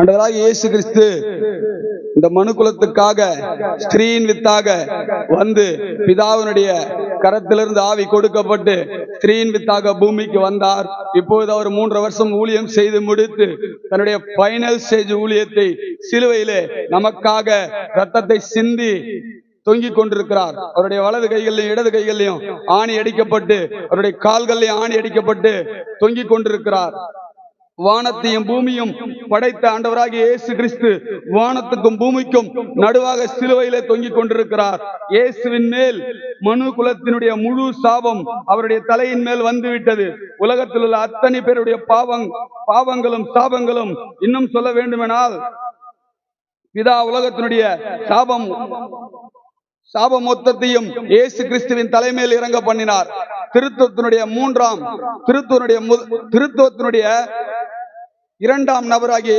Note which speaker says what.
Speaker 1: ஆண்டவராக இயேசு கிறிஸ்து இந்த மனு குலத்துக்காக ஸ்திரீயின் வித்தாக வந்து பிதாவினுடைய கரத்திலிருந்து ஆவி கொடுக்கப்பட்டு ஸ்திரீயின் வித்தாக பூமிக்கு வந்தார். இப்போது அவர் மூன்று வருஷம் ஊழியம் செய்து முடித்து தன்னுடைய பைனல் ஸ்டேஜ் ஊழியத்தை சிலுவையிலே நமக்காக ரத்தத்தை சிந்தி தொங்கிக் கொண்டிருக்கிறார். அவருடைய வலது கைகளிலையும் இடது கைகள்லையும் ஆணி அடிக்கப்பட்டு அவருடைய கால்கள்லையும் ஆணி அடிக்கப்பட்டு தொங்கிக் கொண்டிருக்கிறார். வானத்தையும் பூமியும் படைத்த ஆண்டவராக இயேசு கிறிஸ்து வானத்துக்கும் பூமிக்கும் நடுவாக சிலுவையிலே தொங்கிக் கொண்டிருக்கிறார். இயேசுவின் மேல் மனு குலத்தினுடைய முழு சாபம் அவருடைய தலையின் மேல் வந்துவிட்டது. உலகத்தில் உள்ள அத்தனை பேருடைய பாவங் பாவங்களும் சாபங்களும் இன்னும் சொல்ல வேண்டுமெனால் பிதா உலகத்தினுடைய சாபம் சாப மொத்தத்தையும் இயேசு கிறிஸ்துவின் தலைமையில் இறங்க பண்ணினார். திருத்துவத்தினுடைய மூன்றாம் திருத்துவனுடைய மு- திருத்துவத்தினுடைய இரண்டாம் நபராகிய